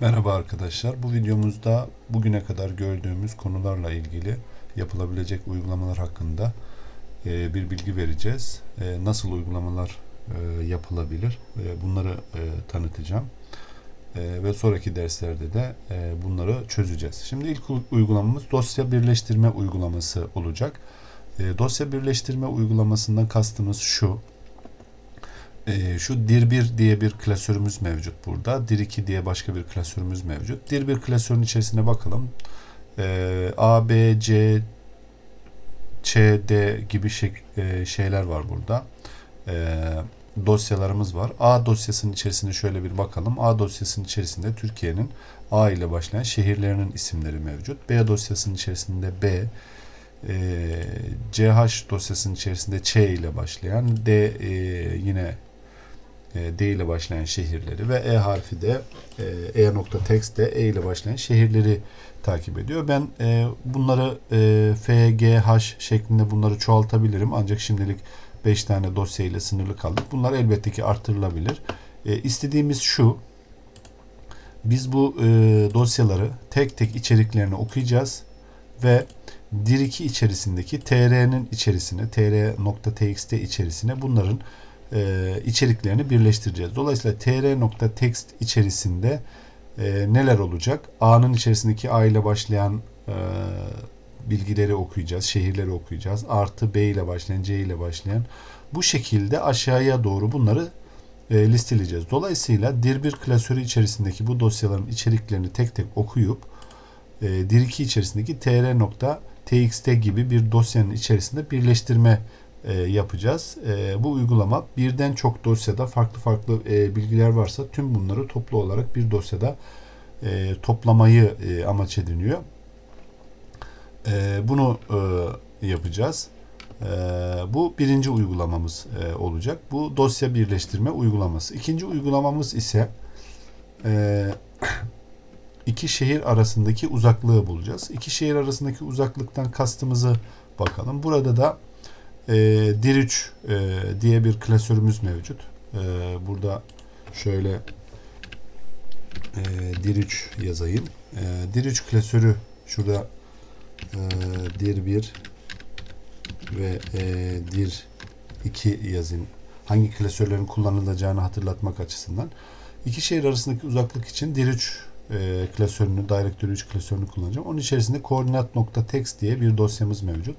Merhaba arkadaşlar. Bu videomuzda bugüne kadar gördüğümüz konularla ilgili yapılabilecek uygulamalar hakkında e, bir bilgi vereceğiz. E, Nasıl uygulamalar e, yapılabilir? Bunları tanıtacağım. Ve sonraki derslerde de bunları çözeceğiz. Şimdi ilk uygulamamız dosya birleştirme uygulaması olacak. Dosya birleştirme uygulamasından kastımız şu. Ee, şu dir1 diye bir klasörümüz mevcut burada. dir2 diye başka bir klasörümüz mevcut. dir1 klasörün içerisine bakalım. Ee, A, B, C, Ç, D gibi e, şeyler var burada. Ee, dosyalarımız var. A dosyasının içerisine şöyle bir bakalım. A dosyasının içerisinde Türkiye'nin A ile başlayan şehirlerinin isimleri mevcut. B dosyasının içerisinde B, e, CH dosyasının içerisinde Ç ile başlayan, D e, yine e, D ile başlayan şehirleri ve E harfi de e, E.text de E ile başlayan şehirleri takip ediyor. Ben e, bunları e, F, G, H şeklinde bunları çoğaltabilirim. Ancak şimdilik 5 tane dosya ile sınırlı kaldık. Bunlar elbette ki artırılabilir. E, istediğimiz şu. Biz bu e, dosyaları tek tek içeriklerini okuyacağız ve dir2 içerisindeki tr'nin içerisine tr.txt içerisine bunların e, içeriklerini birleştireceğiz. Dolayısıyla tr.text içerisinde e, neler olacak? A'nın içerisindeki A ile başlayan e, bilgileri okuyacağız, şehirleri okuyacağız. Artı B ile başlayan, C ile başlayan. Bu şekilde aşağıya doğru bunları e, listeleyeceğiz. Dolayısıyla dir1 klasörü içerisindeki bu dosyaların içeriklerini tek tek okuyup e, dir2 içerisindeki tr.txt gibi bir dosyanın içerisinde birleştirme e, yapacağız. E, bu uygulama birden çok dosyada farklı farklı e, bilgiler varsa tüm bunları toplu olarak bir dosyada e, toplamayı e, amaç ediniyor. E, bunu e, yapacağız. E, bu birinci uygulamamız e, olacak. Bu dosya birleştirme uygulaması. İkinci uygulamamız ise e, iki şehir arasındaki uzaklığı bulacağız. İki şehir arasındaki uzaklıktan kastımızı bakalım. Burada da e, dir3 e, diye bir klasörümüz mevcut. E, burada şöyle e, dir3 yazayım. E, dir3 klasörü şurada e, dir1 ve e, dir2 yazayım. Hangi klasörlerin kullanılacağını hatırlatmak açısından. İki şehir arasındaki uzaklık için dir3 e, klasörünü, Directory 3 klasörünü kullanacağım. Onun içerisinde koordinat.txt diye bir dosyamız mevcut.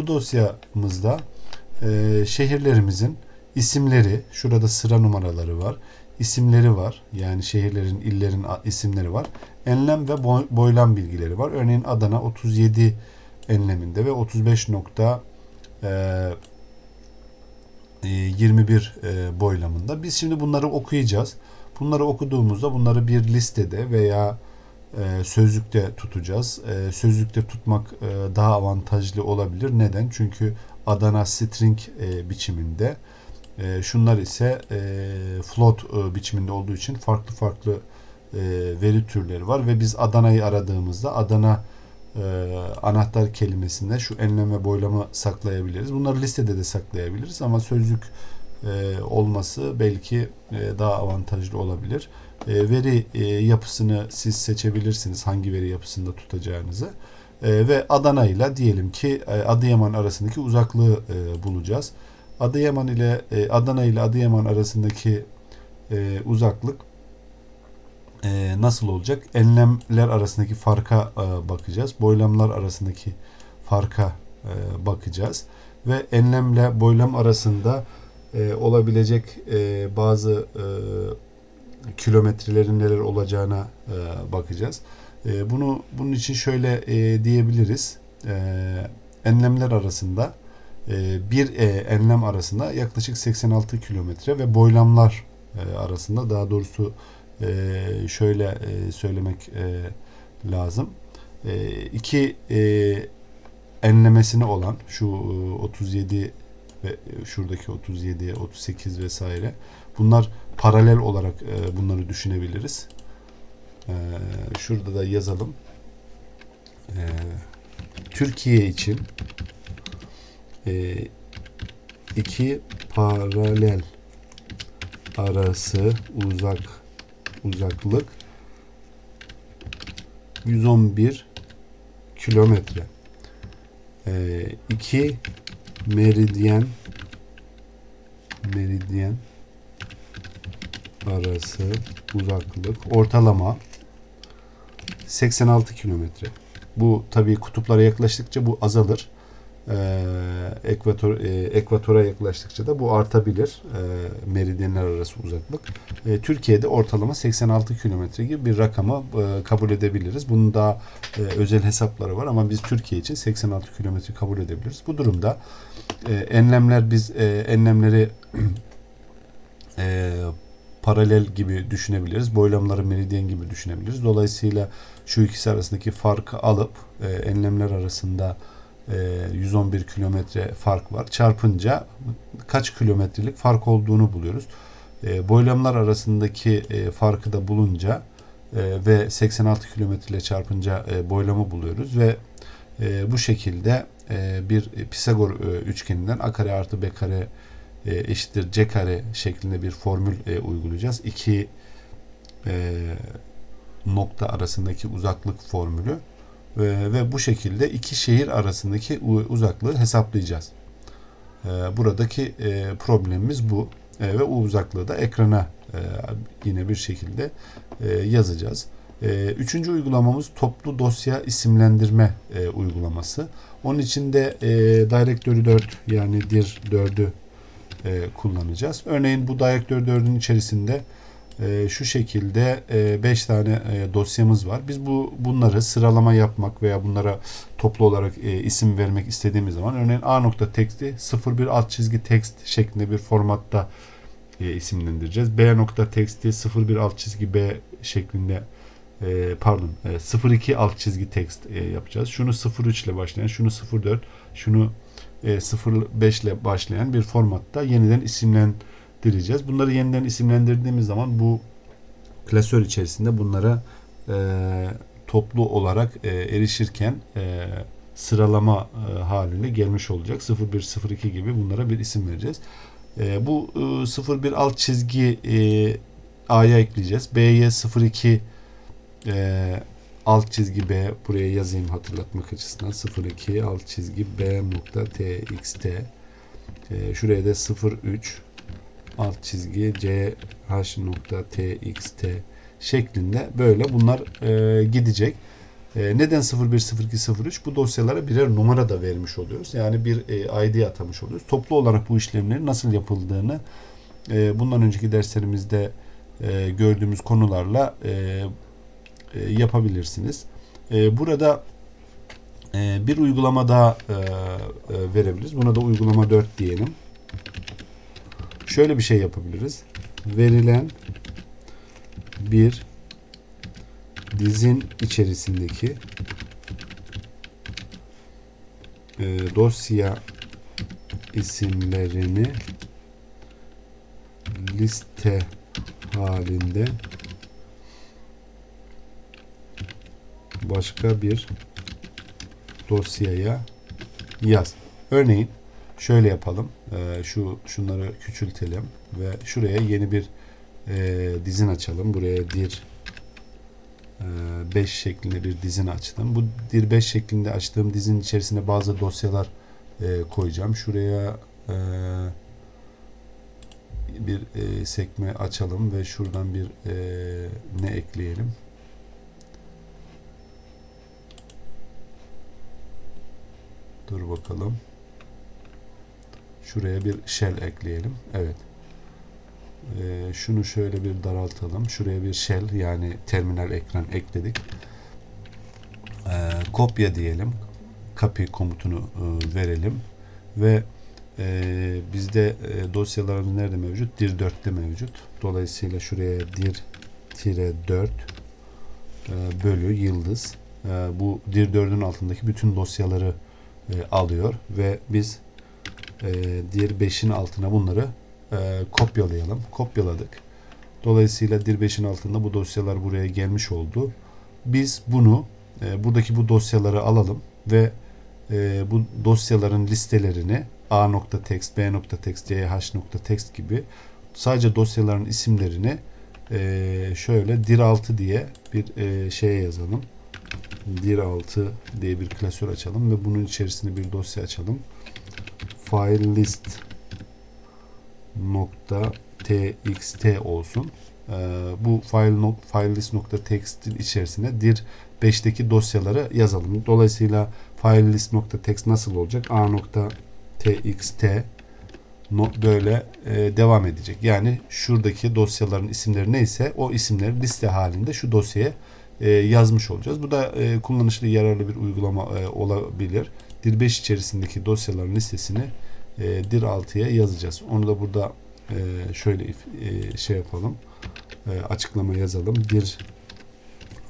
Bu dosyamızda e, şehirlerimizin isimleri, şurada sıra numaraları var, isimleri var. Yani şehirlerin, illerin isimleri var. Enlem ve boy- boylam bilgileri var. Örneğin Adana 37 enleminde ve 35 nokta e, e, 21 e, boylamında. Biz şimdi bunları okuyacağız. Bunları okuduğumuzda bunları bir listede veya e, sözlükte tutacağız. E, sözlükte tutmak e, daha avantajlı olabilir. Neden? Çünkü Adana string e, biçiminde. E, şunlar ise e, float biçiminde olduğu için farklı farklı veri türleri var ve biz Adana'yı aradığımızda Adana anahtar kelimesinde şu enlem ve boylamı saklayabiliriz. Bunları listede de saklayabiliriz ama sözlük e, olması belki e, daha avantajlı olabilir. E, veri e, yapısını siz seçebilirsiniz hangi veri yapısında tutacağınızı. E, ve Adana ile diyelim ki e, Adıyaman arasındaki uzaklığı e, bulacağız. Adıyaman ile e, Adana ile Adıyaman arasındaki e, uzaklık e, nasıl olacak? Enlemler arasındaki farka e, bakacağız. Boylamlar arasındaki farka e, bakacağız. Ve enlemle boylam arasında e, olabilecek e, bazı e, kilometrelerin neler olacağına e, bakacağız. E, bunu bunun için şöyle e, diyebiliriz. E, enlemler arasında e, bir e, enlem arasında yaklaşık 86 kilometre ve boylamlar e, arasında daha doğrusu e, şöyle e, söylemek e, lazım. E, iki e, enlemesine olan şu e, 37 ve şuradaki 37, 38 vesaire bunlar paralel olarak e, bunları düşünebiliriz. E, şurada da yazalım. E, Türkiye için e, iki paralel arası uzak uzaklık 111 kilometre. 2 meridyen meridyen arası uzaklık ortalama 86 kilometre. Bu tabii kutuplara yaklaştıkça bu azalır. Ee, ekvator e, ekvatora yaklaştıkça da bu artabilir. E, meridyenler arası uzaklık. E, Türkiye'de ortalama 86 kilometre gibi bir rakamı e, kabul edebiliriz. Bunun daha e, özel hesapları var ama biz Türkiye için 86 kilometre kabul edebiliriz. Bu durumda e, enlemler biz e, enlemleri e, paralel gibi düşünebiliriz. Boylamları meridyen gibi düşünebiliriz. Dolayısıyla şu ikisi arasındaki farkı alıp e, enlemler arasında 111 kilometre fark var. Çarpınca kaç kilometrelik fark olduğunu buluyoruz. E, boylamlar arasındaki e, farkı da bulunca e, ve 86 kilometre ile çarpınca e, boylamı buluyoruz ve e, bu şekilde e, bir Pisagor e, üçgeninden a kare artı b kare e, eşittir c kare şeklinde bir formül e, uygulayacağız. İki e, nokta arasındaki uzaklık formülü e, ve bu şekilde iki şehir arasındaki uzaklığı hesaplayacağız. E, buradaki e, problemimiz bu e, ve o uzaklığı da ekrana e, yine bir şekilde e, yazacağız. Üçüncü uygulamamız toplu dosya isimlendirme uygulaması. Onun için de Directory 4 yani dir 4'ü e, kullanacağız. Örneğin bu Directory 4'ün içerisinde e, şu şekilde 5 e, tane e, dosyamız var. Biz bu bunları sıralama yapmak veya bunlara toplu olarak e, isim vermek istediğimiz zaman örneğin a nokta teksti 01 alt çizgi text şeklinde bir formatta isimlendireceğiz. b nokta teksti 01 alt çizgi b şeklinde pardon e, 02 alt çizgi text yapacağız. Şunu 03 ile başlayan, şunu 04, şunu e, 05 ile başlayan bir formatta yeniden isimlendireceğiz. Bunları yeniden isimlendirdiğimiz zaman bu klasör içerisinde bunlara e, toplu olarak e, erişirken e, sıralama e, haline gelmiş olacak. 01, 02 gibi bunlara bir isim vereceğiz. E, bu e, 01 alt çizgi e, A'ya ekleyeceğiz. B'ye 02 e, alt çizgi B buraya yazayım hatırlatmak açısından 02 alt çizgi B nokta txt e, şuraya da 03 alt çizgi ch nokta txt şeklinde böyle bunlar e, gidecek. E, neden 01, 02, 03? Bu dosyalara birer numara da vermiş oluyoruz. Yani bir e, ID atamış oluyoruz. Toplu olarak bu işlemlerin nasıl yapıldığını e, bundan önceki derslerimizde e, gördüğümüz konularla e, e, yapabilirsiniz. E, burada e, bir uygulama daha e, e, verebiliriz. Buna da uygulama 4 diyelim. Şöyle bir şey yapabiliriz. Verilen bir dizin içerisindeki e, dosya isimlerini liste halinde başka bir dosyaya yaz. Örneğin şöyle yapalım. E, şu şunları küçültelim ve şuraya yeni bir e, dizin açalım. Buraya dir 5 e, şeklinde bir dizin açtım. Bu dir 5 şeklinde açtığım dizin içerisine bazı dosyalar e, koyacağım. Şuraya e, bir e, sekme açalım ve şuradan bir e, ne ekleyelim. Dur bakalım. Şuraya bir shell ekleyelim. Evet. Ee, şunu şöyle bir daraltalım. Şuraya bir shell yani terminal ekran ekledik. Ee, kopya diyelim. Copy komutunu e, verelim. Ve e, bizde e, dosyalarımız nerede mevcut? dir 4'te mevcut. Dolayısıyla şuraya dir tire 4 e, bölü yıldız. E, bu dir 4'ün altındaki bütün dosyaları e, alıyor ve biz e, dir 5'in altına bunları e, kopyalayalım. Kopyaladık. Dolayısıyla dir 5'in altında bu dosyalar buraya gelmiş oldu. Biz bunu e, buradaki bu dosyaları alalım ve e, bu dosyaların listelerini a.text, b.text, ch.text gibi sadece dosyaların isimlerini e, şöyle dir 6 diye bir e, şeye yazalım. dir6 diye bir klasör açalım ve bunun içerisinde bir dosya açalım. File list nokta txt olsun. Ee, bu file not, file list nokta txt'in içerisine dir 5'teki dosyaları yazalım. Dolayısıyla file list nokta text nasıl olacak? a nokta txt böyle e, devam edecek. Yani şuradaki dosyaların isimleri neyse o isimleri liste halinde şu dosyaya e, yazmış olacağız. Bu da e, kullanışlı yararlı bir uygulama olabilir. Dir 5 içerisindeki dosyaların listesini e, dir 6'ya yazacağız. Onu da burada e, şöyle e, şey yapalım. E, açıklama yazalım. Dir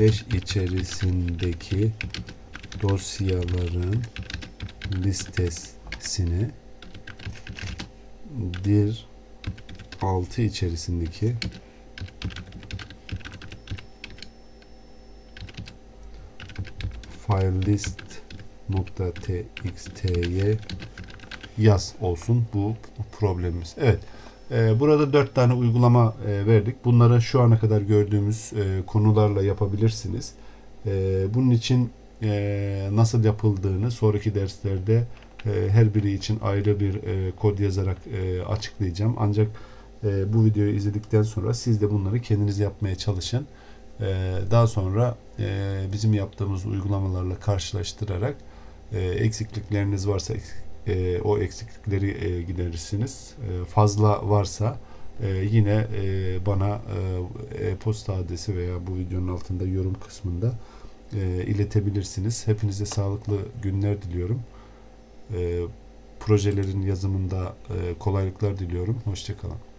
5 içerisindeki dosyaların listesini dir 6 içerisindeki file list nokta yaz olsun bu problemimiz. Evet. e, burada dört tane uygulama e, verdik. Bunları şu ana kadar gördüğümüz e, konularla yapabilirsiniz. Bunun için nasıl yapıldığını sonraki derslerde her biri için ayrı bir kod yazarak açıklayacağım. Ancak bu videoyu izledikten sonra siz de bunları kendiniz yapmaya çalışın. Daha sonra bizim yaptığımız uygulamalarla karşılaştırarak e, eksiklikleriniz varsa e, o eksiklikleri e, giderirsiniz. E, fazla varsa yine bana e-posta adresi veya bu videonun altında yorum kısmında iletebilirsiniz. Hepinize sağlıklı günler diliyorum. Projelerin yazımında kolaylıklar diliyorum. Hoşçakalın.